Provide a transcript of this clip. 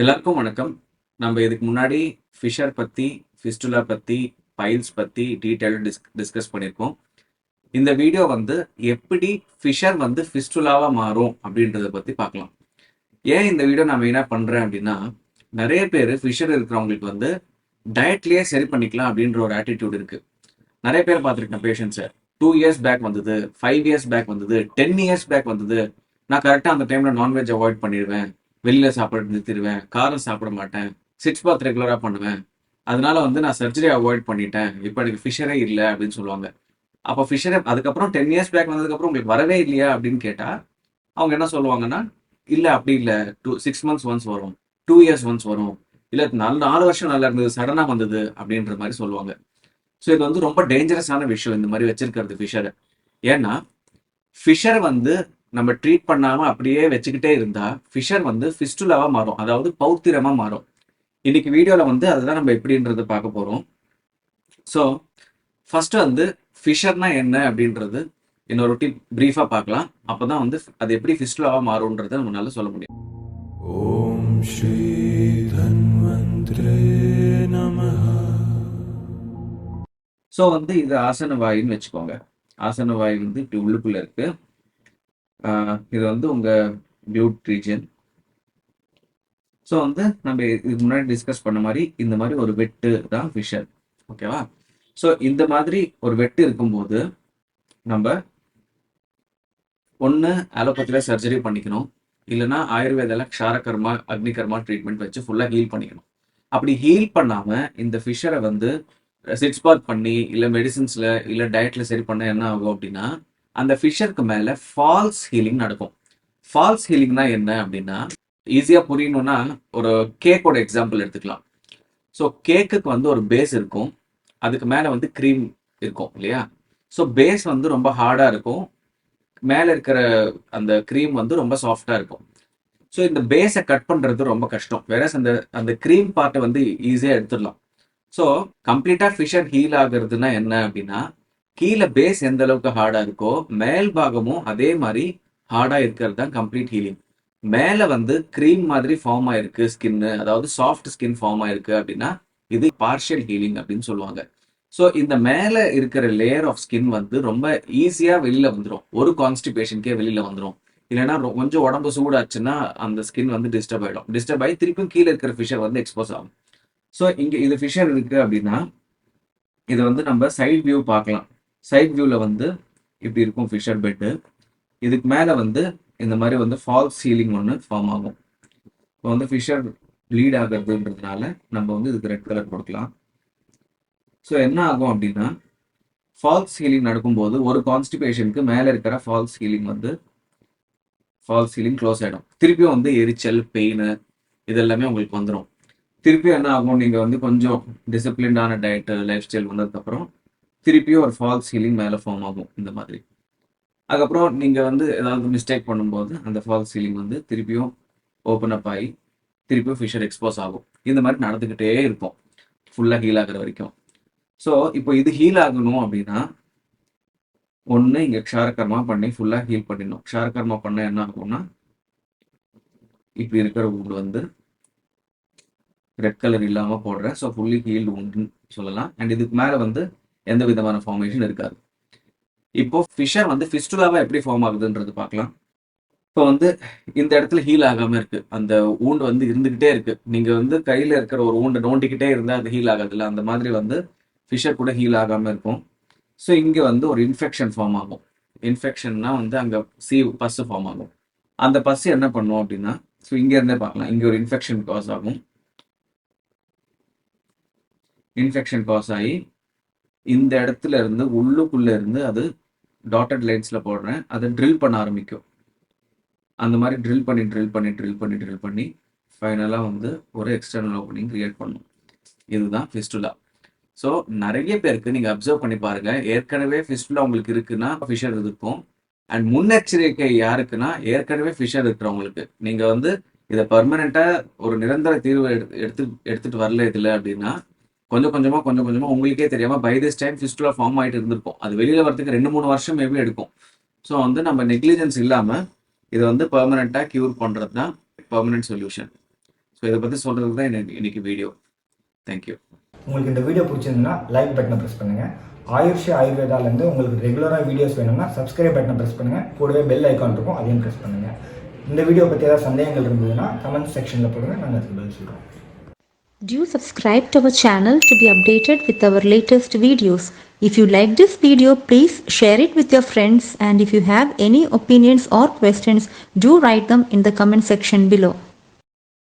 எல்லாருக்கும் வணக்கம். நம்ம இதுக்கு முன்னாடி ஃபிஷர் பற்றி ஃபிஸ்டுலா பற்றி பைல்ஸ் பற்றி டீட்டெயில் டிஸ் டிஸ்கஸ் பண்ணியிருக்கோம். இந்த வீடியோ வந்து எப்படி ஃபிஷர் வந்து ஃபிஸ்டுலாவாக மாறும் அப்படின்றத பற்றி பார்க்கலாம். ஏன் இந்த வீடியோ நான் மெயினாக பண்ணுறேன் அப்படின்னா நிறைய பேர் ஃபிஷர் இருக்கிறவங்களுக்கு வந்து டயட்லேயே சரி பண்ணிக்கலாம் அப்படின்ற ஒரு ஆட்டிடியூட் இருக்குது நிறைய பேர் பார்த்துருக்கேன் பேஷண்ட்ஸை டூ இயர்ஸ் பேக் வந்தது ஃபைவ் இயர்ஸ் பேக் வந்தது டென் இயர்ஸ் பேக் வந்தது. நான் கரெக்டாக அந்த டைமில் நான்வெஜ் அவாய்ட் பண்ணிடுவேன். வெளியில சாப்பிட நிறுத்திடுவேன் காரம் சாப்பிட மாட்டேன் சிக்ஸ் பாத் ரெகுலரா பண்ணுவேன். அதனால வந்து நான் சர்ஜரி அவாய்ட் பண்ணிட்டேன். இப்போ எனக்கு ஃபிஷரே இல்லை அப்படின்னு சொல்லுவாங்க. அப்போ ஃபிஷரே அதுக்கப்புறம் டென் இயர்ஸ் பேக் வந்ததுக்கப்புறம் உங்களுக்கு வரவே இல்லையா அப்படின்னு கேட்டால் அவங்க என்ன சொல்லுவாங்கன்னா இல்லை அப்படி இல்லை. டூ சிக்ஸ் மந்த்ஸ் ஒன்ஸ் வரும். டூ இயர்ஸ் ஒன்ஸ் வரும். இல்லை நாலு நாலு வருஷம் நல்லா இருந்தது சடனாக வந்தது அப்படின்ற மாதிரி சொல்லுவாங்க. ஸோ இது வந்து ரொம்ப டேஞ்சரஸான விஷயம் இந்த மாதிரி வச்சிருக்கிறது ஃபிஷரை ஏன்னா ஃபிஷர் வந்து நம்ம ட்ரீட் பண்ணாமல் அப்படியே வச்சுக்கிட்டே இருந்தால் ஃபிஷர் வந்து ஃபிஸ்டுலாவாக மாறும். அதாவது பௌத்திரமாக மாறும். இன்னைக்கு வீடியோவில் வந்து அதுதான் நம்ம எப்படின்றது பார்க்க போகிறோம் ஸோ ஃபஸ்ட்டு வந்து ஃபிஷர்னா என்ன அப்படின்றது இன்னொரு டிப் ப்ரீஃபாக பார்க்கலாம். அப்போ தான் வந்து அது எப்படி ஃபிஸ்டுலாவாக மாறும்ன்றதை நம்மளால சொல்ல முடியும். ஓம் ஸ்ரீ தன்வந்திரே ஸோ வந்து இது ஆசன வாயின்னு வச்சுக்கோங்க. ஆசன வாயு வந்து இப்படி உள்ளுக்குள்ளே இருக்குது இது வந்து உங்க பியூட் ரீஜன் ஸோ வந்து நம்ம இதுக்கு முன்னாடி டிஸ்கஸ் பண்ண மாதிரி இந்த மாதிரி ஒரு வெட்டு தான் ஃபிஷர் ஓகேவா ஸோ இந்த மாதிரி ஒரு வெட்டு இருக்கும்போது நம்ம ஒன்று அலோபதியில் சர்ஜரி பண்ணிக்கணும். இல்லைன்னா ஆயுர்வேதில் க்ஷாரகர்மா அக்னிகர்மா ட்ரீட்மெண்ட் வச்சு ஃபுல்லாக ஹீல் பண்ணிக்கணும். அப்படி ஹீல் பண்ணாமல் இந்த ஃபிஷரை வந்து சிட்ஸ் பாத் பண்ணி இல்லை மெடிசின்ஸில் இல்லை டயட்டில் சரி பண்ண என்ன ஆகும் அப்படின்னா அந்த ஃபிஷருக்கு மேலே ஃபால்ஸ் ஹீலிங் நடக்கும். ஃபால்ஸ் ஹீலிங்னா என்ன அப்படின்னா ஈஸியாக புரியணும்னா ஒரு கேக்கோட எக்ஸாம்பிள் எடுத்துக்கலாம். ஸோ கேக்குக்கு வந்து ஒரு பேஸ் இருக்கும். அதுக்கு மேலே வந்து க்ரீம் இருக்கும் இல்லையா? ஸோ பேஸ் வந்து ரொம்ப ஹார்டாக இருக்கும். மேலே இருக்கிற அந்த க்ரீம் வந்து ரொம்ப சாஃப்டாக இருக்கும். ஸோ இந்த பேஸை கட் பண்ணுறது ரொம்ப கஷ்டம். வேற அந்த அந்த க்ரீம் பார்ட்டை வந்து ஈஸியாக எடுத்துடலாம். ஸோ கம்ப்ளீட்டாக ஃபிஷர் ஹீல் ஆகுறதுன்னா என்ன அப்படின்னா கீழே பேஸ் எந்த அளவுக்கு ஹார்டாக இருக்கோ மேல் பாகமும் அதே மாதிரி ஹார்டாக இருக்கிறது தான் கம்ப்ளீட் ஹீலிங் மேலே வந்து க்ரீம் மாதிரி ஃபார்ம் ஆயிருக்கு ஸ்கின்னு அதாவது சாஃப்ட் ஸ்கின் ஃபார்ம் ஆயிருக்கு அப்படின்னா இது பார்ஷியல் ஹீலிங் அப்படின்னு சொல்லுவாங்க. ஸோ இந்த மேலே இருக்கிற லேயர் ஆஃப் ஸ்கின் வந்து ரொம்ப ஈஸியாக வெளியில் வந்துடும் ஒரு கான்ஸ்டிபேஷனுக்கே வெளியில் வந்துடும் இல்லைன்னா கொஞ்சம் உடம்பு சூடாச்சுன்னா அந்த ஸ்கின் வந்து டிஸ்டர்ப் ஆகிடும் டிஸ்டர்ப் ஆகி திருப்பியும் கீழே இருக்கிற ஃபிஷர் வந்து எக்ஸ்போஸ் ஆகும். ஸோ இங்கே இது ஃபிஷர் இருக்குது அப்படின்னா இதை வந்து நம்ம சைட் வியூ பார்க்கலாம். சைட் வியூவில் வந்து இப்படி இருக்கும் ஃபிஷர் பெட்டு இதுக்கு மேலே வந்து இந்த மாதிரி வந்து ஃபால்ஸ் சீலிங் ஒன்று ஃபார்ம் ஆகும். இப்போ வந்து ஃபிஷர் ப்ளீட் ஆகிறதுன்றதுனால நம்ம வந்து இதுக்கு ரெட் கலர் கொடுக்கலாம். ஸோ என்ன ஆகும் அப்படின்னா ஃபால்ஸ் ஹீலிங் நடக்கும்போது ஒரு கான்ஸ்டிபேஷனுக்கு மேலே இருக்கிற ஃபால்ஸ் ஹீலிங் வந்து ஃபால்ஸ் ஹீலிங் க்ளோஸ் ஆகிடும் திருப்பியும் வந்து எரிச்சல் பெயின் இதெல்லாமே உங்களுக்கு வந்துடும் திருப்பியும் என்ன ஆகும்? நீங்கள் வந்து கொஞ்சம் டிசிப்ளின்டான டயட்டு லைஃப் ஸ்டைல் வந்ததுக்கப்புறம் திருப்பியும் ஒரு ஃபால்ஸ் ஹீலிங் மேலே ஃபார்ம் ஆகும் இந்த மாதிரி. அதுக்கப்புறம் நீங்கள் வந்து ஏதாவது மிஸ்டேக் பண்ணும்போது அந்த ஃபால்ஸ் ஹீலிங் வந்து திருப்பியும் ஓப்பன் அப் ஆகி திருப்பியும் ஃபிஷர் எக்ஸ்போஸ் ஆகும். இந்த மாதிரி நடந்துக்கிட்டே இருக்கும். ஃபுல்லாக ஹீல் ஆகுற வரைக்கும். ஸோ இப்போ இது ஹீல் ஆகணும் அப்படின்னா ஒன்று இங்கே க்ஷாரகர்மா பண்ணி ஃபுல்லாக ஹீல் பண்ணிடணும். க்ஷாரகர்மா பண்ண என்ன ஆகும்னா இப்படி இருக்கிற wound வந்து ரெட் கலர் இல்லாமல் போடுறேன் ஸோ ஃபுல்லி ஹீல்டு உண்டுன்னு சொல்லலாம். அண்ட் இதுக்கு மேலே வந்து எந்த விதமான ஃபார்மேஷன் இருக்காது. இப்போ ஃபிஷர் வந்து ஃபிஸ்டுலாவா எப்படி ஃபார்ம் ஆகுதுன்றது பார்க்கலாம். இப்போ வந்து இந்த இடத்துல ஹீல் ஆகாம இருக்கு. அந்த ஊண்டு வந்து இருந்துகிட்டே இருக்கு. நீங்க வந்து கையில இருக்கிற ஒரு ஊண்டை நோண்டிக்கிட்டே இருந்தால் அது ஹீல் ஆகாதுல்ல அந்த மாதிரி வந்து ஃபிஷர் கூட ஹீல் ஆகாம இருக்கும். ஸோ இங்க வந்து ஒரு இன்ஃபெக்ஷன் ஃபார்ம் ஆகும். இன்ஃபெக்ஷன்னா வந்து அங்க சி பஸ்ஸு ஃபார்ம் ஆகும். அந்த பஸ் என்ன பண்ணும் அப்படின்னா ஸோ இங்க இருந்தே பார்க்கலாம். இங்க ஒரு இன்ஃபெக்ஷன் காஸ் ஆகும். இன்ஃபெக்ஷன் காஸ் ஆகி இந்த இடத்துல இருந்து உள்ளுக்குள்ள இருந்து அது டாட்டட் லைன்ஸ்ல போடுறேன். அதை ட்ரில் பண்ண ஆரம்பிக்கும். அந்த மாதிரி ட்ரில் பண்ணி ட்ரில் பண்ணி ட்ரில் பண்ணி ட்ரில் பண்ணி ஃபைனலாக வந்து ஒரு எக்ஸ்டர்னல் ஓப்பனிங் கிரியேட் பண்ணும். இதுதான் ஃபிஸ்டுலா ஸோ நிறைய பேருக்கு நீங்கள் அப்சர்வ் பண்ணி பாருங்க. ஏற்கனவே ஃபிஸ்டுலா உங்களுக்கு இருக்குன்னா ஃபிஷர் இருக்கும். அண்ட் முன்னெச்சரிக்கை யாருக்குன்னா ஏற்கனவே ஃபிஷர் இருக்கிறவங்களுக்கு. நீங்கள் வந்து இதை பர்மனெண்ட்டாக ஒரு நிரந்தர தீர்வு எடுத்து எடுத்து எடுத்துட்டு வரல இதில் அப்படின்னா கொஞ்சம் கொஞ்சமாக கொஞ்சம் கொஞ்சமாக உங்களுக்கே தெரியாமல் by this time fistula form ஆகிட்டு இருந்திருக்கும். அது வெளியில் வரதுக்கு ரெண்டு மூணு வருஷம் மேபி எடுக்கும். ஸோ வந்து நம்ம நெக்லிஜென்ஸ் இல்லாமல் இதை வந்து பெர்மனெண்ட்டாக க்யூர் பண்ணுறது தான் பெர்மனெண்ட் சொல்யூஷன் ஸோ இதை பற்றி சொல்கிறதுக்கு தான் எனக்கு இன்னைக்கு வீடியோ தேங்க்யூ உங்களுக்கு இந்த வீடியோ பிடிச்சிருந்ததுன்னா லைக் பட்டனை ப்ரெஸ் பண்ணுங்கள் ஆயுஷ் ஆயுர்வேதாலேருந்து உங்களுக்கு ரெகுலராக வீடியோஸ் வேணும்னா சப்ஸ்கிரைப் பட்டனை ப்ரெஸ் பண்ணுங்கள் கூடவே பெல் ஐக்கான் இருக்கும் அதையும் ப்ரெஸ் பண்ணுங்கள் இந்த வீடியோ பற்றி ஏதாவது சந்தேகங்கள் இருந்ததுன்னா கமெண்ட் செக்ஷனில் போடுங்க நாங்கள் அதுக்கு பதில் சொல்கிறோம் Do subscribe to our channel to be updated with our latest videos. If you like this video, please share it with your friends and if you have any opinions or questions, do write them in the comment section below.